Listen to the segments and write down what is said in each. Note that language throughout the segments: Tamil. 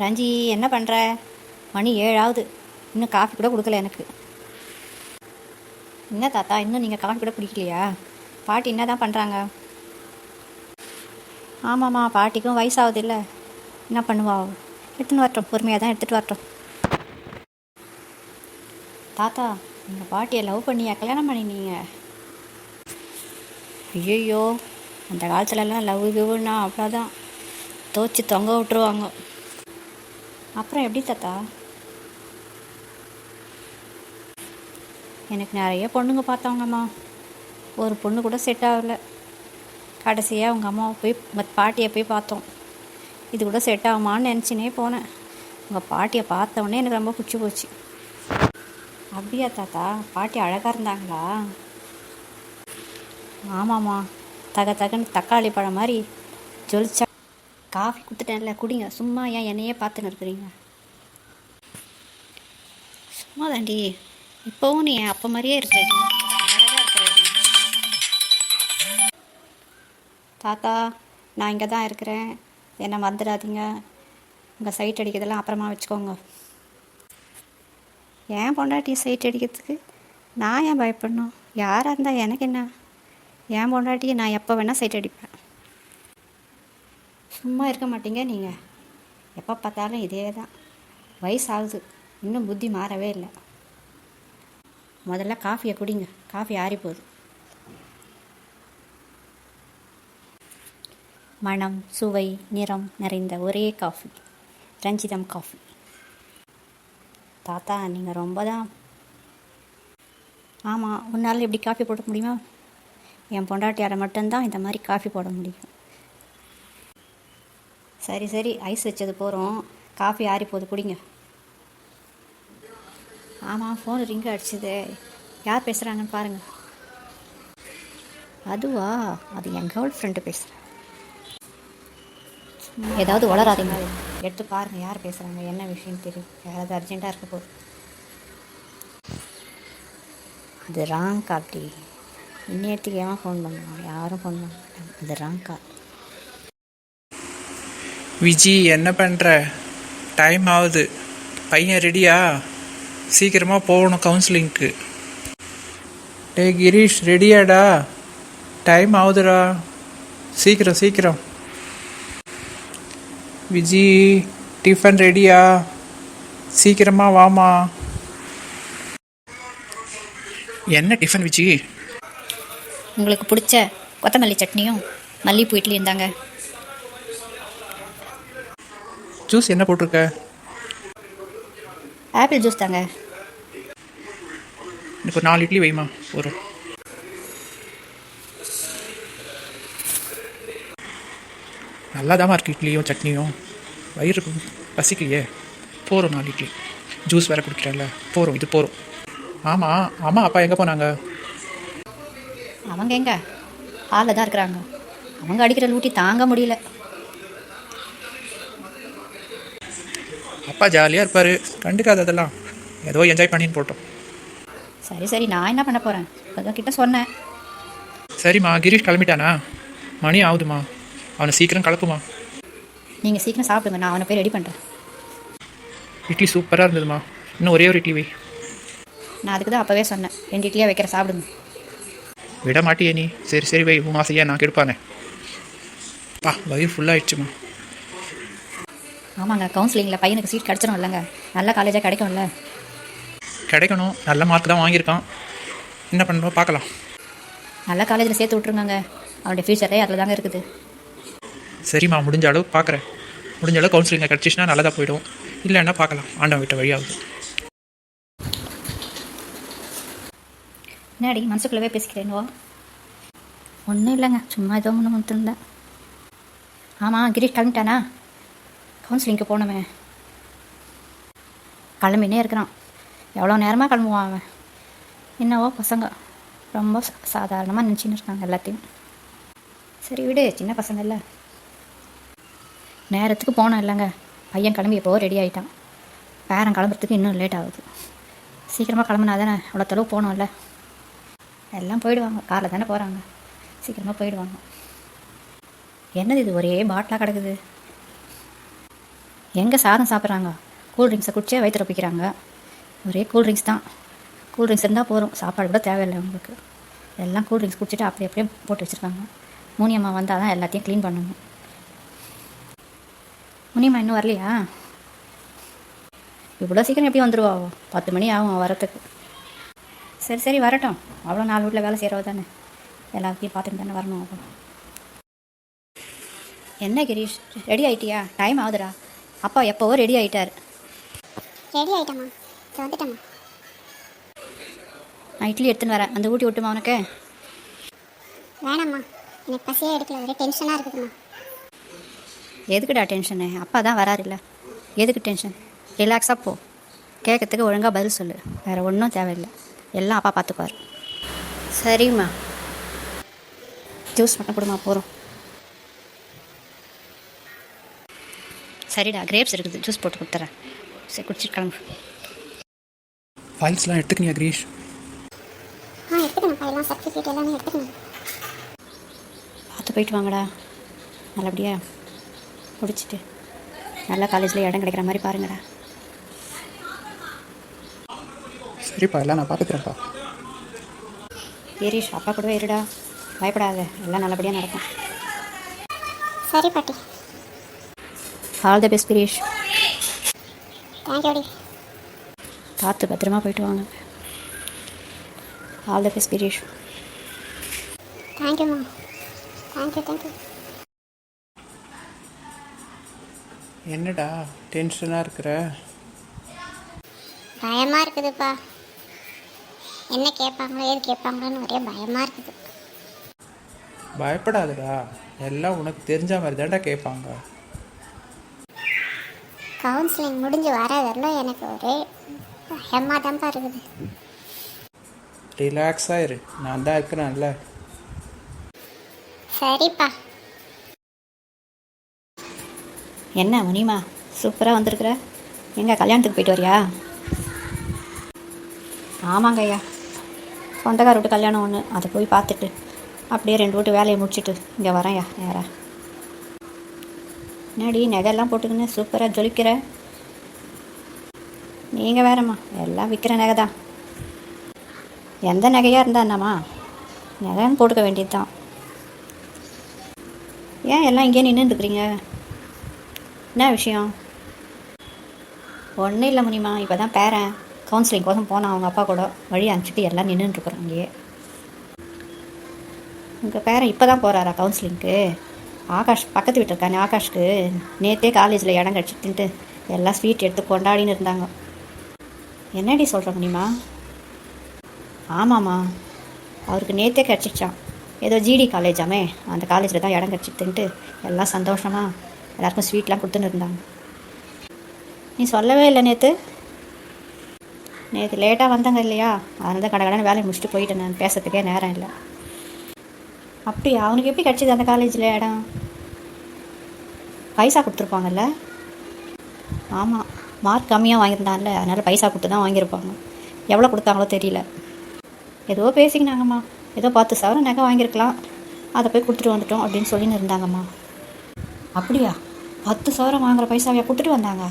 ரஞ்சி என்ன பண்ணுற மணி ஏழாவது. இன்னும் காஃபி கூட கொடுக்கல எனக்கு. என்ன தாத்தா இன்னும் நீங்கள் காஃபி கூட குடிக்கலையா? பாட்டி என்ன தான் பண்ணுறாங்க ஆமாம்மா பாட்டிக்கும் வயசாகுது இல்லை என்ன பண்ணுவா எடுத்துன்னு வரட்டும். பொறுமையாக தான் எடுத்துகிட்டு வரட்டும். தாத்தா எங்கள் பாட்டியை லவ் பண்ணியா? கல்யாணம் பண்ணினீங்க? ஐயோ அந்த காலத்துலலாம் லவ் கிவ்னா அவ்வளோதான். தோச்சி தொங்க விட்டுருவாங்க. அப்புறம் எப்படி தாத்தா? எனக்கு நிறைய பொண்ணுங்க பார்த்தவங்கம்மா. ஒரு பொண்ணு கூட செட் ஆகல. கடைசியாக உங்கள் அம்மாவை போய் உங்கள் பாட்டியை போய் பார்த்தோம். இது கூட செட் ஆகுமான்னு நினச்சினே போனேன். உங்கள் பாட்டியை பார்த்தவொடனே எனக்கு ரொம்ப பிடிச்சி போச்சு. அப்படியா தாத்தா? பாட்டி அழகாக இருந்தாங்களா? ஆமாம்மா. தக தகன்னு தக்காளி பழம் மாதிரி ஜொலிச்சா காஃபி கொடுத்துட்டேன்ல குடிங்க. சும்மா ஏன் என்னையே பார்த்துன்னு இருக்கிறீங்க சும்மா தாண்டி இப்போவும் நீ அப்போ மாதிரியே இருக்க. தாத்தா நான் இங்கே தான் இருக்கிறேன். என்னை மறந்துடாதீங்க. உங்கள் சைட் அடிக்கிறதெல்லாம் அப்புறமா வச்சுக்கோங்க. ஏன் பொண்டாட்டி சைட் அடிக்கிறதுக்கு நான் ஏன் பயப்படணும்? யாராக இருந்தால் எனக்கு என்ன? என் பொண்டாட்டியை நான் எப்போ வேணால் சைட் அடிப்பேன். சும்மா இருக்க மாட்டீங்க நீங்கள் எப்போ பார்த்தாலும் இதே தான் வயசாகுது. இன்னும் புத்தி மாறவே இல்லை. முதல்ல காஃபியை குடிங்க. காஃபி ஆறி போகுது மணம் சுவை நிறம் நிறைந்த ஒரே காஃபி ரஞ்சிதம் காஃபி தாத்தா நீங்கள் ரொம்ப தான் ஆமாம் உன்னால் இப்படி காஃபி போட முடியுமா? என் பொண்டாட்டியால் மட்டும்தான் இந்த மாதிரி காஃபி போட முடியும். சரி சரி ஐஸ் வச்சது போகிறோம் காஃபி ஆறி போகுது குடிங்க. ஆமாம் ஃபோன் ரிங் அடிச்சுது. யார் பேசுகிறாங்கன்னு பாருங்கள் அதுவா? அது என் கேர்ள் ஃப்ரெண்டு பேசுகிறேன் ஏதாவது வளராதீங்க. எடுத்து பாருங்கள் யார் பேசுகிறாங்க என்ன விஷயம் தெரியும். யாராவது அர்ஜென்ட்டாக இருக்க போகுது அது ராங் காட்டி இன்னேற்றுக்கு ஏன் ஃபோன் பண்ணுவோம் யாரும் ஃபோன் பண்ண மாட்டாங்க அது ராங் கால் விஜி என்ன பண்ணுற டைம் ஆகுது பையன் ரெடியா சீக்கிரமாக போகணும் கவுன்சிலிங்க்கு டேய் கிரீஷ் ரெடியாடா டைம் ஆகுதுடா சீக்கிரம் சீக்கிரம். விஜி டிஃபன் ரெடியா சீக்கிரமாக வாமா என்ன டிஃபன் விஜி? உங்களுக்கு பிடிச்ச கொத்தமல்லி சட்னியும் மல்லிப்பூ இட்லியும் தாங்க ஜூஸ் என்ன போட்டிருக்க? ஆப்பிள் ஜூஸ் தாங்க. இப்போ நாலு இட்லி வைமா ஒரு. நல்லாதாம்மா இருக்கு இட்லியும் சட்னியும். வயிறு பசிக்கலையே. போகிறோம் நாலு இட்லி. ஜூஸ் வேறு குடிக்கிறேன்ல. போகிறோம் இது போகிறோம் ஆமாம் அம்மா அப்பா எங்கே போனாங்க? அவங்க எங்க? ஹாலில் தான் இருக்கிறாங்க. அவங்க அடிக்கிற லூட்டி தாங்க முடியல. அப்பா ஜாலியாக இருப்பார். கண்டுக்காத அதெல்லாம். ஏதோ என்ஜாய் பண்ணின்னு போட்டோம். சரி சரி. நான் என்ன பண்ண போகிறேன் உங்ககிட்ட சொன்னேன். சரிம்மா கிரீஷ் கிளம்பிட்டானா? மணி ஆகுதுமா அவனை சீக்கிரம் கலப்புமா நீங்கள் சீக்கிரம் சாப்பிடுங்க. நான் அவனை போய் ரெடி பண்ணுறேன் இட்லி சூப்பராக இருந்ததுமா இன்னும் ஒரே ஒரு இட்லி வை. நான் அதுக்கு தான் அப்போவே சொன்னேன். ரெண்டு இட்லியாக வைக்கிற சாப்பிடுங்க. விட மாட்டியே நீ. சரி சரி வை. உன் ஆசையா நான் கெடுப்பானே. பா வயிறு ஃபுல்லாகிடுச்சுமா ஆமாங்க கவுன்சிலிங்கில் பையனுக்கு சீட் கிடச்சிரும் இல்லைங்க. நல்ல காலேஜாக கிடைக்கும்ல. கிடைக்கணும். நல்ல மார்க் தான் வாங்கியிருக்கான். என்ன பண்ணுறோம் பார்க்கலாம். நல்ல காலேஜில் சேர்த்து விட்ருங்க அவனுடைய ஃபியூச்சரே அதில் தாங்க இருக்குது. சரிம்மா முடிஞ்ச அளவு பார்க்குறேன். முடிஞ்ச அளவு கவுன்சிலிங்கில் கிடச்சிச்சுன்னா நல்லதாக போயிடும். இல்லைன்னா பார்க்கலாம். ஆண்டவன் விட்ட வழியாகுது என்னடி மனசுக்குள்ளவே பேசிக்கிறேனோ ஒன்றும் இல்லைங்க. சும்மா ஏதோ ஒன்று வந்துருந்தேன் ஆமாம் கிரீஷ் கிளம்பிட்டானா? கவுன்சிலிங்க்கு போனவன். கிளம்பினே இருக்கிறான். எவ்வளோ நேரமாக கிளம்புவான் அவன்? என்னவோ பசங்க. ரொம்ப சாதாரணமாக நினச்சின்னு இருக்காங்க எல்லாத்தையும். சரி விடு சின்ன பசங்க இல்லை. நேரத்துக்கு போனோம் இல்லைங்க. பையன் கிளம்பி எப்போவோ ரெடி ஆகிட்டான் பேரன் கிளம்புறதுக்கு இன்னும் லேட் ஆகுது. சீக்கிரமாக கிளம்புனா தானே அவ்வளோ தொலைவு போகணும்ல. எல்லாம் போயிடுவாங்க. காரில் தானே போகிறாங்க சீக்கிரமாக போயிடுவாங்க. என்னது இது? ஒரே பாட்டிலாக கிடக்குது. எங்கே சாதம் சாப்பிட்றாங்க? கூல்ட்ரிங்க்ஸை குடிச்சே வயிற்று ரப்பிக்கிறாங்க ஒரே கூல்ட்ரிங்க்ஸ் தான். கூல்ட்ரிங்க்ஸ் இருந்தால் போதும். சாப்பாடு கூட தேவையில்லை உங்களுக்கு எல்லாம் கூல்ட்ரிங்க்ஸ் குடிச்சிட்டு அப்படி அப்படியே போட்டு வச்சுருக்காங்க. முனியம்மா வந்தால் தான் எல்லாத்தையும் க்ளீன் பண்ணணும். முனியம்மா இன்னும் வரலையா? இவ்வளோ சீக்கிரம் எப்படி வந்துடுவா பத்து மணி ஆகும் வரத்துக்கு. சரி சரி வரட்டும். அவ்வளோ நாலு வீட்டில் வேலை செய்கிறவ தானே. எல்லாத்தையும் பார்த்துட்டு தானே வரணும் அவ்வளோ என்ன கிரீஷ்? ரெடி ஆயிட்டியா? டைம் ஆகுதுடா. அப்பா எப்போவோ ரெடி ஆயிட்டார். ரெடி வந்துட்டம்மா. நான் இட்லி எடுத்துன்னு வரேன். அந்த ஊட்டி விட்டுமா உனக்கு? வேணாம்மா. எனக்கு பசியே எடுக்கல. ஒரே டென்ஷனாக இருக்குதும்மா. எதுக்குடா டென்ஷனு அப்பா தான் வராருல்ல. எதுக்கு டென்ஷன் ரிலாக்ஸாக போ. கேட்கறதுக்கு ஒழுங்காக பதில் சொல்லு. வேறு ஒன்றும் தேவையில்லை. எல்லாம் அப்பா பார்த்துக்குவார் சரிம்மா. ஜூஸ் மட்டும் கொடுமா போகிறோம் சரிடா கிரேப்ஸ் இருக்குது ஜூஸ் போட்டு கொடுத்துறேன். சரி குடிச்சிட்டு கிளம்பு. ஃபைல்ஸ்லாம் எடுத்துக்கினியா கிரீஷ்? ஆ எடுத்துக்கணும்ப்பா எல்லாம் சர்டிஃபிகேட் எல்லாமே எடுத்துக்கணும். பார்த்து போயிட்டு வாங்கடா. நல்லபடியா பிடிச்சிட்டு நல்ல காலேஜில் இடம் கிடைக்கிற மாதிரி பாருங்கடா. சரிப்பா எல்லாம் நான் பார்த்துக்கிறேன்ப்பா. ஏரீஷ் அப்பா கூடவே இருடா பயப்படாத எல்லாம் நல்லபடியாக நடக்கும். சரி பாட்டி. ஆல் த பெஸ்ட் தேங்க்யூடி பார்த்து பத்திரமா போயிட்டு வாங்க. ஆல் த பெஸ்ட் கிரீஷ் தேங்க்யூம்மா தேங்க்யூ தேங்க்யூ என்னடா டென்ஷனாக இருக்கிற? பயமாக இருக்குதுப்பா. என்ன கேட்பாங்களோ ஏது கேட்பாங்களோன்னு ஒரே பயமாக இருக்குது. பயப்படாதடா. எல்லாம் உனக்கு தெரிஞ்ச மாதிரி தான்டா கேட்பாங்க கவுன்சிலிங் முடிஞ்சு வரதெல்லாம் எனக்கு ஒரே பயமாக தான்ப்பா இருக்குது ரிலாக்ஸாக இரு. நான் தான் இருக்கிறேன்ல. சரிப்பா. என்ன முனிமா? சூப்பராக வந்திருக்கிற? எங்க கல்யாணத்துக்கு போயிட்டு வரியா? ஆமாங்க ஐயா. சொந்தக்கார வீட்டு கல்யாணம் ஒன்று அதை போய் பார்த்துட்டு அப்படியே ரெண்டு வீட்டு வேலையை முடிச்சிட்டு இங்கே வரேன்யா நேரா. என்னடி நகையெல்லாம் போட்டுக்கின்னு சூப்பராக ஜொலிக்கிற. நீங்கள் வேறம்மா எல்லாம் விற்கிற நகை தான் எந்த நகையாக இருந்தால் என்னம்மா நகைன்னு போட்டுக்க வேண்டியது தான் ஏன் எல்லாம் இங்கேயே நின்றுருக்குறீங்க என்ன விஷயம்? ஒன்றும் இல்லை முனிமா இப்போ தான் பேரன். கவுன்சிலிங் கோசம் போனான் அவங்க அப்பா கூட. வழி அனுப்பிச்சிட்டு எல்லாம் நின்றுட்டுருக்குறோம் இங்கேயே. உங்கள் பேரன் இப்போ தான் போகிறாரா கவுன்சிலிங்க்கு ஆகாஷ் பக்கத்து வீட்டு இருக்கானே ஆகாஷ்க்கு நேற்றே காலேஜில் இடம் கிடச்சிட்டுன்ட்டு எல்லாம் ஸ்வீட் எடுத்து கொண்டாடின்னு இருந்தாங்க. என்னடி சொல்கிற முடியுமா ஆமாம்மா. அவருக்கு நேற்றே கிடச்சிச்சான் ஏதோ ஜிடி காலேஜாமே அந்த காலேஜில் தான் இடம் கிடச்சிட்டுன்ட்டு எல்லாம் சந்தோஷமாக எல்லாருக்கும் ஸ்வீட்லாம் கொடுத்துன்னு இருந்தாங்க. நீ சொல்லவே இல்லை நேற்று நேற்று லேட்டாக வந்தாங்க இல்லையா? அதனால தான் கடை கடன் வேலையை முடிச்சுட்டு போயிட்டேன் நான். பேசுறதுக்கே நேரம் இல்லை. அப்படியா? அவனுக்கு எப்படி கிடச்சிது அந்த காலேஜில் இடம்? பைசா கொடுத்துருப்பாங்கல்ல? ஆமாம் மார்க் கம்மியாக வாங்கியிருந்தான்ல. அதனால் பைசா கொடுத்து தான் வாங்கியிருப்பாங்க. எவ்வளோ கொடுத்தாங்களோ தெரியல. ஏதோ பேசிக்கினாங்கம்மா. ஏதோ பத்து சவரம் நகை வாங்கியிருக்கலாம். அதை போய் கொடுத்துட்டு வந்துட்டோம் அப்படின்னு சொல்லின்னு இருந்தாங்கம்மா. அப்படியா? பத்து சவரம் வாங்குற பைசாவையா கொடுத்துட்டு வந்தாங்க?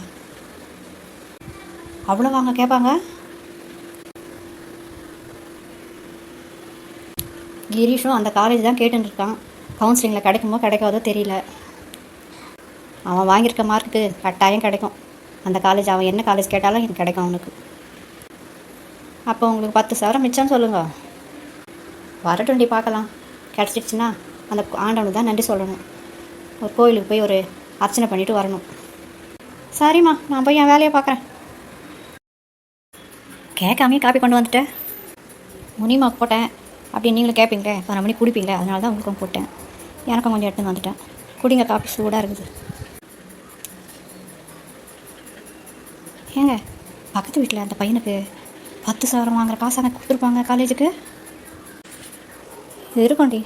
அவ்வளோ வாங்க கேட்பாங்க? கிரீஷும் அந்த காலேஜ் தான் கேட்டுன்னு இருக்கான் கவுன்சிலிங்கில் கிடைக்குமோ கிடைக்காதோ தெரியல. அவன் வாங்கியிருக்க மார்க்குக்கு கட்டாயம் கிடைக்கும். அந்த காலேஜ் அவன் என்ன காலேஜ் கேட்டாலும் எனக்கு கிடைக்கும் அவனுக்கு. அப்போ உங்களுக்கு பத்து சவரம் மிச்சம் சொல்லுங்க. வரட்டுண்டி பார்க்கலாம். கிடச்சிடுச்சுன்னா அந்த ஆண்டவனுக்கு தான் நன்றி சொல்லணும். ஒரு கோயிலுக்கு போய் ஒரு அர்ச்சனை பண்ணிவிட்டு வரணும். சரிம்மா நான் போய் என் வேலையை பார்க்குறேன். கேட்காமே காப்பி கொண்டு வந்துட்டேன். முனிமா போட்டேன். அப்படி நீங்களும் கேட்பீங்களே பதினொரு மணி குடிப்பீங்களே? அதனால தான் உங்களுக்கும் போட்டேன். எனக்கும் கொஞ்சம் எடுத்துன்னு வந்துட்டேன். குடிங்க காஃபி சூடாக இருக்குது. ஏங்க பக்கத்து வீட்டில் அந்த பையனுக்கு பத்து சவரம் வாங்குற காசு அங்கே கொடுத்துருப்பாங்க காலேஜுக்கு இருக்கும்டி.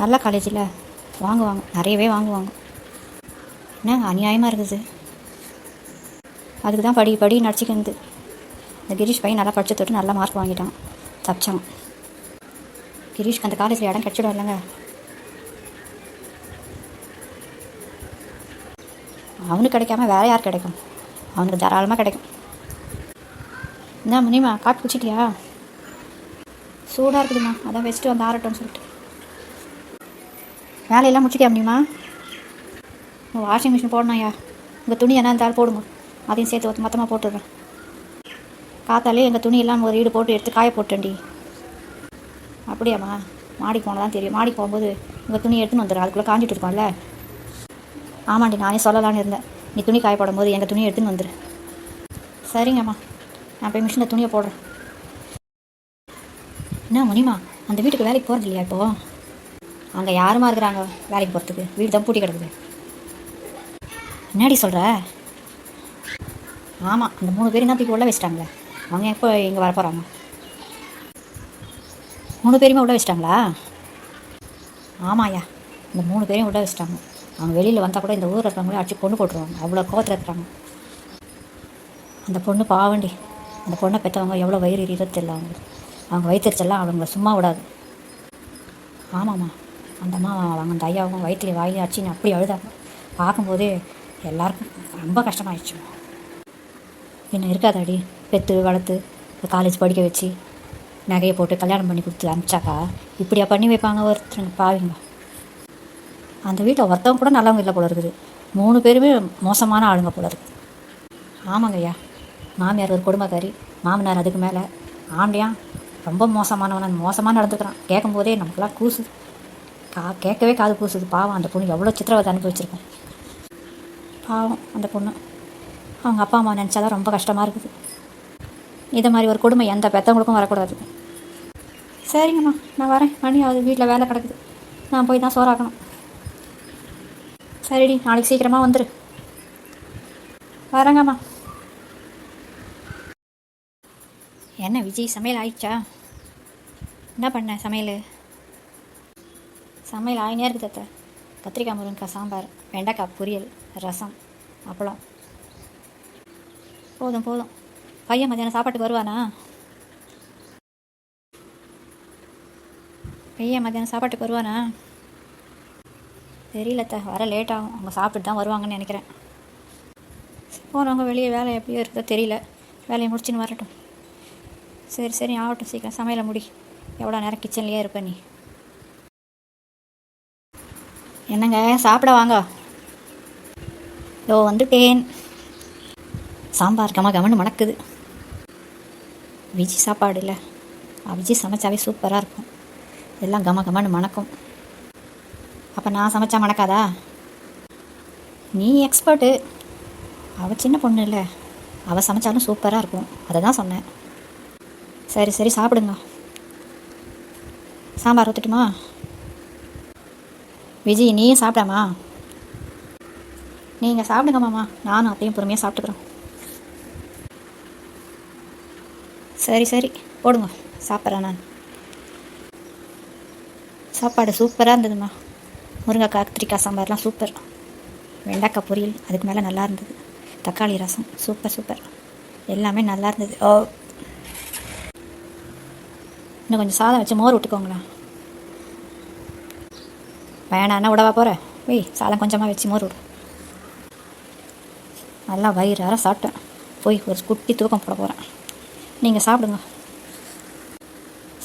நல்ல காலேஜில் வாங்குவாங்க. நிறையவே வாங்குவாங்க. என்னங்க அநியாயமாக இருக்குது. அதுக்கு தான் படி படி நடிச்சிக்கிறது இந்த கிரீஷ் பையன் நல்லா படித்து தொட்டு நல்லா மார்க் வாங்கிட்டான். தப்பிச்சான். கிரீஷ்க்கு அந்த காலேஜில் இடம் கிடச்சிடும் இல்லைங்க அவனுக்கு கிடைக்காம வேற யார் கிடைக்கும்? அவனுக்கு தாராளமாக கிடைக்கும். என்ன முனிமா காப்பி குடிச்சிட்டியா? சூடாக இருக்குதுமா. அதான் வச்சுட்டு வந்து ஆறட்டும்னு சொல்லிட்டு. வேலையெல்லாம் முடிச்சிட்டியா முடியுமா வாஷிங் மிஷின் போடணும்யா உங்கள் துணி என்ன இருந்தாலும் போடுங்க. அதையும் சேர்த்து மொத்தமாக போட்டுடுறேன். காத்தாலே எங்கள் துணியெல்லாம் ஒரு ஈடு போட்டு எடுத்து காய போட்டேன்டி அப்படியாம்மா. மாடிக்கு போனால் தான் தெரியும். மாடிக்கு போகும்போது உங்கள் துணி எடுத்துன்னு வந்துடும் அதுக்குள்ளே காஞ்சிட்டு இருக்கோம்ல. ஆமாண்டி நானே சொல்லலான்னு இருந்தேன். நீ துணி காய போடும்போது எங்கள் துணியை எடுத்துன்னு வந்துடு சரிங்கம்மா. நான் போய் மிஷினில் துணியை போடுறேன். என்ன மணிமா அந்த வீட்டுக்கு வேலைக்கு போகிறது இல்லையா இப்போ? அங்கே யாருமா இருக்கிறாங்க வேலைக்கு போகிறதுக்கு வீடு தான் பூட்டி கிடக்குது. என்னடி சொல்கிற ஆமாம் அந்த மூணு பேரும் தான் தூக்கி உள்ள வச்சிட்டாங்களே. அவங்க எப்போ இங்கே வர போகிறாங்க மூணு பேருமே விட வச்சிட்டாங்களா? ஆமாயா இந்த மூணு பேரையும் உள்ள வச்சிட்டாங்க. அவங்க வெளியில் வந்தால் கூட இந்த ஊரில் இருக்கிறவங்களே அடிச்சு கொண்டு போட்டுருவாங்க. அவ்வளோ கோவத்தில் இருக்கிறாங்க. அந்த பொண்ணு பாவண்டி. அந்த பொண்ணை பெற்றவங்க எவ்வளோ வயிறு இருக்கிறது தெரியல அவங்களுக்கு. அவங்க வயிற்றுச்செல்லாம் அவங்கள சும்மா விடாது. ஆமாம்மா. அந்த அம்மா அவங்க அந்த ஐயாவும் வயிற்றுல வாயிலே அடிச்சுன்னு அப்படி அழுதாங்க. பார்க்கும்போதே எல்லாருக்கும் ரொம்ப கஷ்டமாயிடுச்சு என்ன இருக்காதாடி. பெற்று வளர்த்து காலேஜ் படிக்க வச்சு நகையை போட்டு கல்யாணம் பண்ணி கொடுத்து அனுப்பிச்சாக்கா இப்படியா பண்ணி வைப்பாங்க ஒருத்தருங்க பாவிங்க அந்த வீட்டில் ஒருத்தவங்க கூட நல்லவங்க இல்லை போல இருக்குது. மூணு பேருமே மோசமான ஆளுங்க போல இருக்குது. ஆமாங்க ஐயா. மாமியார் ஒரு குடும்பக்காரி மாமனார் அதுக்கு மேலே. ஆண்டியா? ரொம்ப மோசமானவன். மோசமாக நடந்துக்கிறான். கேட்கும்போதே நமக்குலாம் கூசுது. கா கேட்கவே காது கூசுது. பாவம் அந்த பொண்ணு எவ்வளோ சித்திரவதை அனுபவிச்சிருக்கோம் பாவம் அந்த பொண்ணு. அவங்க அப்பா அம்மா நினச்சாதான் ரொம்ப கஷ்டமாக இருக்குது. இதை மாதிரி ஒரு கொடுமை எந்த பெற்றவங்களுக்கும் வரக்கூடாது. சரிங்கம்மா நான் வரேன். மணி அது வீட்டில் வேலை கிடக்குது. நான் போய் தான் சோறாக்கணும். சரிடி நாளைக்கு சீக்கிரமாக வந்துடு வரேங்கம்மா. என்ன விஜய் சமையல் ஆயிடுச்சா? என்ன பண்ண சமையல்? சமையல் ஆயினே இருக்குது அத்தை. கத்திரிக்காய் முருங்கக்காய் சாம்பார் வெண்டைக்காய் பொரியல் ரசம் அப்பளம். போதும் போதும். பையன் மத்தியானம் சாப்பாட்டுக்கு வருவானா? பையன் மத்தியானம் சாப்பாட்டுக்கு வருவானா? தெரியலத்த வர லேட் ஆகும். அவங்க சாப்பிட்டு தான் வருவாங்கன்னு நினைக்கிறேன். போனவங்க வெளியே வேலை எப்படியோ இருக்குதோ தெரியல. வேலையை முடிச்சுன்னு வரட்டும். சரி சரி ஆகட்டும். சீக்கிரம் சமையலை முடி. எவ்வளோ நேரம் கிச்சன்லேயே இருப்ப நீ? என்னங்க சாப்பிட வாங்க. இதோ வந்துட்டேன். சாம்பார் கம கமன்னு மணக்குது. விஜி சாப்பாடு இல்லை விஜி சமைச்சாவே சூப்பராக இருக்கும். எல்லாம் கம கமன்னு மணக்கும். அப்போ நான் சமைச்சா மணக்காதா? நீ எக்ஸ்பர்ட்டு அவள் சின்ன பொண்ணு இல்லை அவள் சமைச்சாலும் சூப்பராக இருக்கும். அதை தான் சொன்னேன். சரி சரி சாப்பிடுங்க. சாம்பார் ஊற்றுட்டுமா விஜய் நீயும் சாப்பிடாமா? நீங்கள் சாப்பிடுங்க மாமா. நானும் அத்தையும் பொறுமையாக சாப்பிட்டுக்கிறோம். சரி சரி. போடுங்க. சாப்பிட்றேன் நான். சாப்பாடு சூப்பராக இருந்ததும்மா முருங்கைக்காய் கத்திரிக்காய் சாம்பார்லாம் சூப்பர் வெண்டைக்காய் பொரியல் அதுக்கு மேலே நல்லா இருந்தது. தக்காளி ரசம் சூப்பர் சூப்பர் எல்லாமே நல்லா இருந்தது. ஓ. இன்னும் கொஞ்சம் சாதம் வச்சு மோர் விட்டுக்கோங்களேன். வேணான்னா விடவா போகிற வெய் சாதம் கொஞ்சமாக வச்சு மோர் விடு. நல்லா வயிறார சாப்பிட்டேன். போய் ஒரு குட்டி தூக்கம் போட போகிறேன் நீங்கள் சாப்பிடுங்க.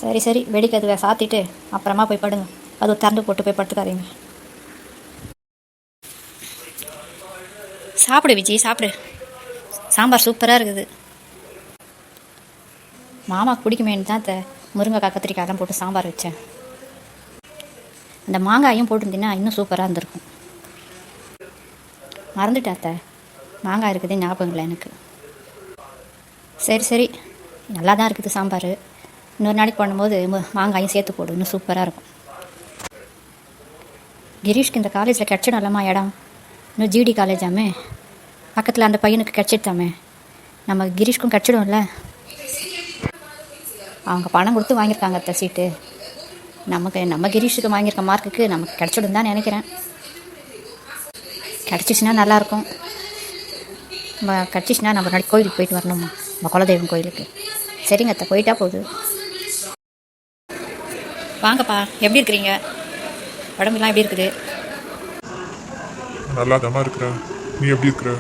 சரி சரி. வெடிக்கதுவை சாத்திட்டு அப்புறமா போய் படுங்க. அது திறந்து போட்டு போய் படுத்துக்காதீங்க. சாப்பிடு விஜய் சாப்பிடு. சாம்பார் சூப்பராக இருக்குது. மாமா பிடிக்குமேனு தான் இந்த முருங்கைக்காய் கத்திரிக்காயெல்லாம் போட்டு சாம்பார் வச்சேன். அந்த மாங்காயும் போட்டிருந்தீங்கன்னா இன்னும் சூப்பராக இருந்திருக்கும். மறந்துட்டாத்த மாங்காய் இருக்குது ஞாபகம் இல்லை எனக்கு. சரி சரி. நல்லா தான் இருக்குது சாம்பார். இன்னொரு நாளைக்கு பண்ணும்போது மாங்காயும் சேர்த்து போடு இன்னும் சூப்பராக இருக்கும். கிரீஷ்க்கு இந்த காலேஜில் கிடச்சிடும் இடம். இன்னும் ஜிடி காலேஜாமே பக்கத்தில் அந்த பையனுக்கு கிடச்சிட்டாமே நம்ம கிரீஷ்க்கும் கிடச்சிடும்ல. அவங்க பணம் கொடுத்து வாங்கியிருக்காங்க அத்தை சீட்டு. நமக்கு நம்ம கிரீஷுக்கு வாங்கியிருக்க மார்க்குக்கு நமக்கு கிடச்சிடும் தான் நினைக்கிறேன். கிடச்சிச்சின்னா நல்லாயிருக்கும் நம்ம கிடச்சிச்சின்னா நம்ம நாளைக்கு கோயிலுக்கு போயிட்டு வரணுமா? நம்ம குலதெய்வம் கோயிலுக்கு. சரிங்க அத்தை போயிட்டா போகுது வாங்கப்பா எப்படி இருக்கிறீங்க? உடம்புலாம் எப்படி இருக்குது? நல்லா இருக்கிற. நீ எப்படி இருக்கிற?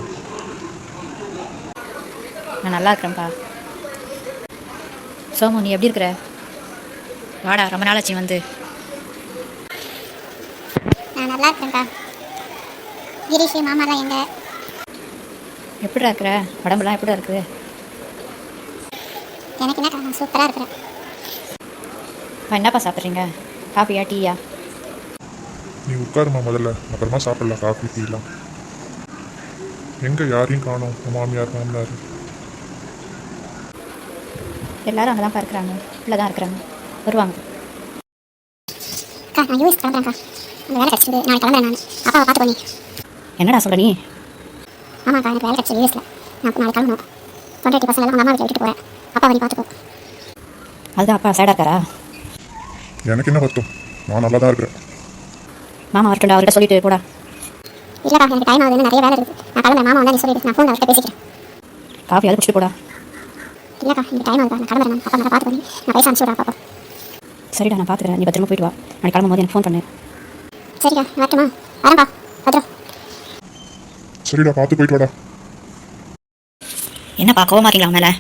நான் நல்லா இருக்கிறேன்ப்பா. சோமு நீ எப்படி இருக்கிற? வாடா ரொம்ப நாளாச்சு வந்து. நான் நல்லா இருக்கேன்க்கா. கிரீஷ் மாமாலாம் எங்க? எப்படிடா இருக்கிற? உடம்புலாம் எப்படிடா இருக்குது எனக்கு என்னக்கா நான் சூப்பராக இருக்கிறேன். என்னப்பா சாப்பிட்றீங்க? காஃபியா டீயா? நீ உட்காருமா முதல்ல. அப்புறமா சாப்பிடலாம் காஃபி டீலாம். எங்கே யாரையும் காணோம்? மாமியார் மாமனார். எல்லாரும் அங்கே தான்ப்பா இருக்கிறாங்க. உள்ளே தான் இருக்கிறாங்க. வருவாங்க. அக்கா நான் யூஎஸ் கிளம்புறேன்க்கா. அந்த வேலை கிடச்சிது நாளைக்கு கிளம்புறேன் நான். அப்பாவை பார்த்து பண்ணி என்னடா சொல்கிற நீ? ஆமாக்கா எனக்கு வேலை கிடச்சிது யூஎஸில் நான் நாளைக்கு கிளம்பணும். பொண்டாட்டி பசங்க எல்லாம் அவங்க அம்மா வீட்டில் விட்டுட்டு போகிறேன் அப்பா நீ பார்த்துக்கோ அதுதான் அப்பா சேடாக இருக்காரா? எனக்கு என்ன வருத்தம் நான் நல்லா தான் இருக்கிறேன். மாமா வரட்டும்டா அவர்கிட்ட சொல்லிட்டு போடா. இல்லைக்கா எனக்கு டைம் ஆகுதுன்னு நிறைய வேலை இருக்குது. நான் கிளம்புறேன் மாமா வந்தா நீ சொல்லிட்டு நான் ஃபோனில் அவர்கிட்ட பேசிக்கிறேன். காஃபி அது குடிச்சிட்டு போடா. இல்லைக்கா எனக்கு டைம் ஆகுது நான் கிளம்புறேன் நான் அப்பா நல்லா பார்த்து நான் பைசா அனுப்பிச்சு அப்பா சரிடா நான் பார்த்துக்கிறேன். நீ பத்திரமா போயிட்டு வா. நாளைக்கு கிளம்பும் போது எனக்கு ஃபோன் பண்ணு. சரிக்கா வரட்டுமா? வரேன்ப்பா. பத்திரம். சரிடா பார்த்து போயிட்டு வாடா. என்னப்பா கோவமா இருக்கீங்களா மேலே?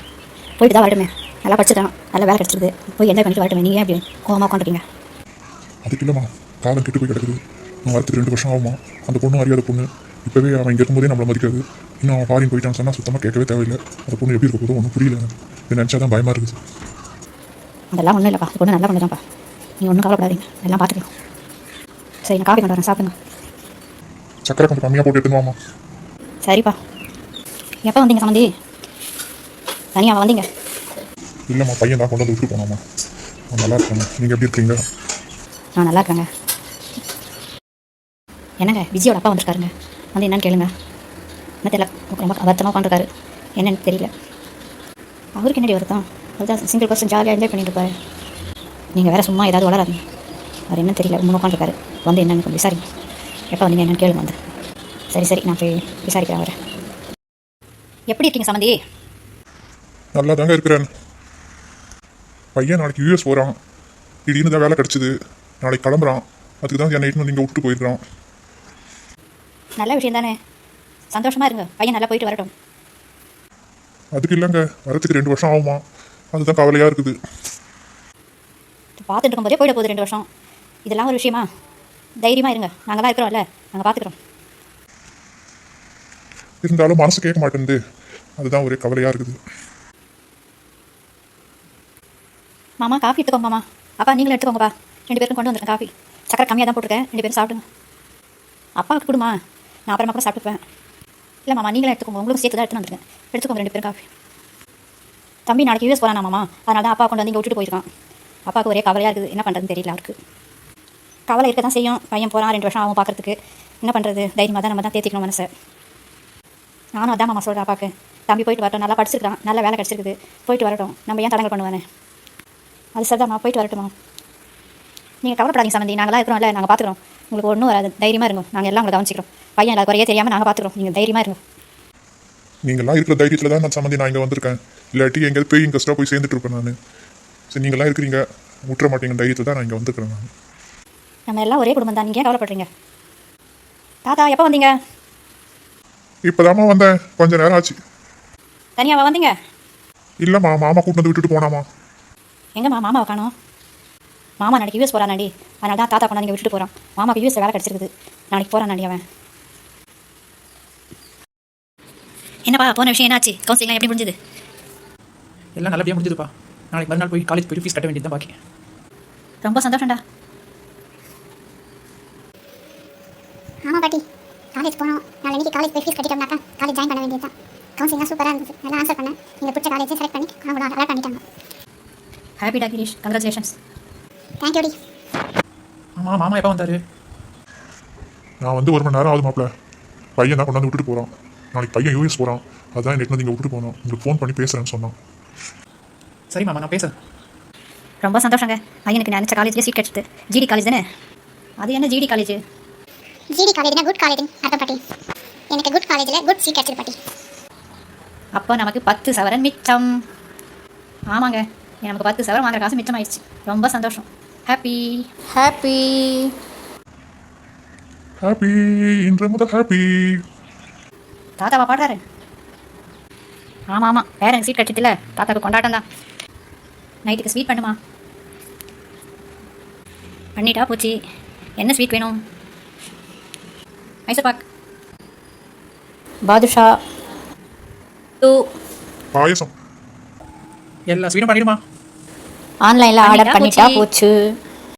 போயிட்டு தான் வரட்டுமே நல்லா படிச்சிருக்கான் நல்லா வேலை கிடச்சிருது போய் என்ஜாய் பண்ணிட்டு வரட்டுமே நீங்கள் ஏன் இப்படி கோவமாக உட்காந்துருக்கீங்க அதுக்கு இல்லைம்மா. காலம் கெட்டு போய் கிடக்குது. அவன் வரத்துக்கு ரெண்டு வருஷம் ஆகுமா அந்த பொண்ணு அறியாத பொண்ணு. இப்போவே அவன் இங்கே இருக்கும்போதே நம்மளை மதிக்காது. இன்னும் அவன் ஃபாரின் போயிட்டான்னு சொன்னால் சுத்தமாக கேட்கவே தேவையில்லை. அந்த பொண்ணு எப்படி இருக்க போதோ ஒன்றும் புரியல. இதை நினச்சா தான் பயமாக இருக்குது. அதெல்லாம் ஒன்றும் இல்லைப்பா. பொண்ணு நல்லா பொண்ணு தான்ப்பா நீ ஒன்றும் கவலைப்படாதீங்க. எல்லாம் பார்த்துக்கலாம். சரி நான் காஃபி கொண்டு வரேன். சாப்பிடுங்க. சக்கரை கொஞ்சம் கம்மியாக போட்டு எடுத்துன்னு சரிப்பா. எப்போ வந்தீங்க சம்மந்தி? தனியாக வந்தீங்க. இல்லைம்மா பையன் தான் கொண்டு வந்து விட்டு போனாம்மா நல்லா இருக்காங்க நீங்கள் எப்படி இருக்கீங்க? நான் நல்லா இருக்கேங்க. என்னங்க விஜயோட அப்பா வந்திருக்காருங்க. வந்து என்னன்னு கேளுங்க. என்ன தெரியல ரொம்ப வருத்தமாக உட்காந்துருக்காரு என்னன்னு தெரியல. அவருக்கு என்னடி வருத்தம்? அதுதான் சிங்கிள் பர்சன் ஜாலியாக என்ஜாய் பண்ணிட்டு இருப்பாரு. நீங்கள் வேறு சும்மா ஏதாவது வளராதீங்க. அவர் என்னன்னு தெரியல முன்ன உட்காந்துருக்காரு வந்து என்னன்னு கொஞ்சம் விசாரிங்க. எப்போ வந்தீங்க என்னன்னு கேளுங்க வந்து. சரி சரி நான் போய் விசாரிக்கிறேன் அவரை. எப்படி இருக்கீங்க சம்மந்தி நல்லா தாங்க இருக்கிறேன். பையன் நாளைக்கு யூஎஸ் போகிறான் திடீர்னு தான் வேலை கிடச்சிது. நாளைக்கு கிளம்புறான். அதுக்கு தான் என்னை நீங்கள் விட்டு போயிருக்கிறான் நல்ல விஷயம் தானே. சந்தோஷமாக இருங்க. பையன் நல்லா போயிட்டு வரட்டும். அதுக்கு இல்லைங்க. வரத்துக்கு ரெண்டு வருஷம் ஆகுமா. அதுதான் கவலையாக இருக்குது. பார்த்துட்டு இருக்கும்போதே போயிட போகுது ரெண்டு வருஷம். இதெல்லாம் ஒரு விஷயமா? தைரியமாக இருங்க. நாங்கள் தான் இருக்கிறோம்ல. நாங்கள் பார்த்துக்குறோம். இருந்தாலும் மனசு கேட்க மாட்டேங்குது அதுதான் ஒரே கவலையாக இருக்குது. மாமா காஃபி எடுத்துக்கோங்க மாமா. அப்பா நீங்களும் எடுத்துக்கோங்கப்பா. ரெண்டு பேரும் கொண்டு வந்துருக்கேன் காஃபி. சக்கரை கம்மியாக தான் போட்டிருக்கேன். ரெண்டு பேரும் சாப்பிடுங்க. அப்பாவுக்கு கொடுமா. நான் அப்புறமா கூட சாப்பிட்டுப்பேன் இல்லை மாமா நீங்களும் எடுத்துக்கோங்க. உங்களுக்கு சேர்த்து தான் எடுத்துன்னு வந்துருக்கேன். எடுத்துக்கோங்க ரெண்டு பேரும் காஃபி. தம்பி நாளைக்கு யூஎஸ் போகிறானா மாமா? அதனால தான் அப்பா கொண்டு வந்து இங்கே விட்டுட்டு போயிருக்கான். அப்பாவுக்கு ஒரே கவலையாக இருக்குது. என்ன பண்ணுறதுன்னு தெரியல அவருக்கு. கவலை இருக்க தான் செய்யும். பையன் போகிறான் ரெண்டு வருஷம் ஆகும் பார்க்குறதுக்கு என்ன பண்ணுறது தைரியமாக தான் நம்ம தான் தேத்திக்கணும் மனசை. நானும் அதான் மாமா சொல்கிறேன் அப்பாவுக்கு. தம்பி போயிட்டு வரட்டும். நல்லா படிச்சிருக்கான் நல்ல வேலை கிடச்சிருக்குது. போயிட்டு வரட்டும். நம்ம ஏன் தடங்கள் பண்ணுவானே? அது சரிதாம்மா போயிட்டு வரட்டுமா? நீங்கள் கவலைப்படாதீங்க சம்மந்தி நாங்களாம் இருக்கிறோம்ல நாங்கள் பார்த்துக்குறோம் உங்களுக்கு ஒன்றும் வராது. தைரியமாக இருங்க. நாங்கள் எல்லாம் உங்களை கவனிச்சிக்கிறோம். பையன் எல்லா குறையே தெரியாமல் நாங்கள் பார்த்துக்குறோம் நீங்கள் தைரியமாக இருங்க. நீங்களாம் இருக்கிற தைரியத்தில் தான் நான் சம்மந்தி நான் இங்கே வந்திருக்கேன். இல்லாட்டி எங்கேயாவது போய் இங்கே போய் சேர்ந்துட்டு இருப்பேன் நான். சரி நீங்களாம் இருக்கிறீங்க. விட்டுற மாட்டீங்க. தைரியத்தில் தான் நான் இங்கே வந்திருக்கிறேன் நான். நம்ம எல்லாம் ஒரே குடும்பம் தான். நீங்கள் கவலைப்படுறீங்க? தாத்தா எப்போ வந்தீங்க? இப்போதாம்மா வந்தேன். கொஞ்ச நேரம் ஆச்சு. தனியாவா வந்தீங்க? இல்லைம்மா மாமா கூட்டு வந்து விட்டுட்டு போனாமா எங்கம்மா மாமாவை காணோம். மாமா நாளைக்கு யூஎஸ் போகிறானாடி அதனால தான் தாத்தா கொண்டாந்து இங்கே விட்டுட்டு போகிறான் மாமாக்கு யூஎஸ் வேலை கிடச்சிருக்குது. நாளைக்கு போகிறானாடி அவன். என்னப்பா போன விஷயம் என்னாச்சு? கவுன்சிலிங்லாம் எப்படி முடிஞ்சது? எல்லாம் நல்லபடியாக முடிஞ்சதுப்பா. நாளைக்கு மறுநாள் போய் காலேஜ் போய் ஃபீஸ் கட்ட வேண்டியது தான் பாக்கி. ரொம்ப சந்தோஷம்டா. ஆமாம் பாட்டி. காலேஜ் போனோம். நாளைக்கு காலேஜ் போய் ஃபீஸ் கட்டிட்டோம்னாக்கா காலேஜ் ஜாயின் பண்ண வேண்டியது தான் கவுன்சிலிங்லாம் சூப்பராக இருந்தது. நல்லா ஆன்சர் பண்ணேன். நீங்கள் பிடிச்ச காலேஜ் செலக்ட் பண்ணி அவங்க அலாட் பண்ணிட்டாங்க. ஹாப்பி டா கிரீஷ் கங்க்ராச்சுலேஷன்ஸ் தேங்க்யூ டி ஆமாம் மாமா எப்போ வந்தார்? நான் வந்து ஒரு மணி நேரம் ஆகுது மாப்பிள்ள. பையன் தான் கொண்டாந்து விட்டுட்டு போகிறான் நாளைக்கு பையன் யூஎஸ் போகிறான் அதான் எனக்கு வந்து இங்கே விட்டுட்டு போனோம் உங்களுக்கு ஃபோன் பண்ணி பேசுகிறேன்னு சொன்னான். சரி மாமா நான் பேசுகிறேன் ரொம்ப சந்தோஷங்க. பையனுக்கு நினச்ச காலேஜ்லேயே சீட் கிடச்சிது. ஜிடி காலேஜ் தானே? அது என்ன ஜிடி காலேஜ் ஜிடி காலேஜ்னா குட் காலேஜ் அர்த்தம் பாட்டி. எனக்கு குட் காலேஜில் குட் சீட் கிடச்சிது பாட்டி. அப்போ நமக்கு பத்து சவரன் மிச்சம். ஆமாங்க. நமக்கு பத்து சவரன் வாங்குற காசு மிச்சம் ஆயிடுச்சு ரொம்ப சந்தோஷம். ஹாப்பி ஹாப்பி ஹாப்பி இன்று முதல் ஹாப்பி தாத்தாவா பாடுறாரு. ஆமாம் ஆமாம் வேற எனக்கு ஸ்வீட் கிடச்சதில்ல தாத்தாக்கு கொண்டாட்டம் தான். நைட்டுக்கு ஸ்வீட் பண்ணுமா? பண்ணிட்டா போச்சு. என்ன ஸ்வீட் வேணும்? மைசூர் பாக் பாதுஷா. டூ பாயசம். எல்லா ஸ்வீட்டும் பண்ணிடுமா? ஆன்லைனில் ஆர்டர் பண்ணிட்டா பண்ணிட்டா போச்சு.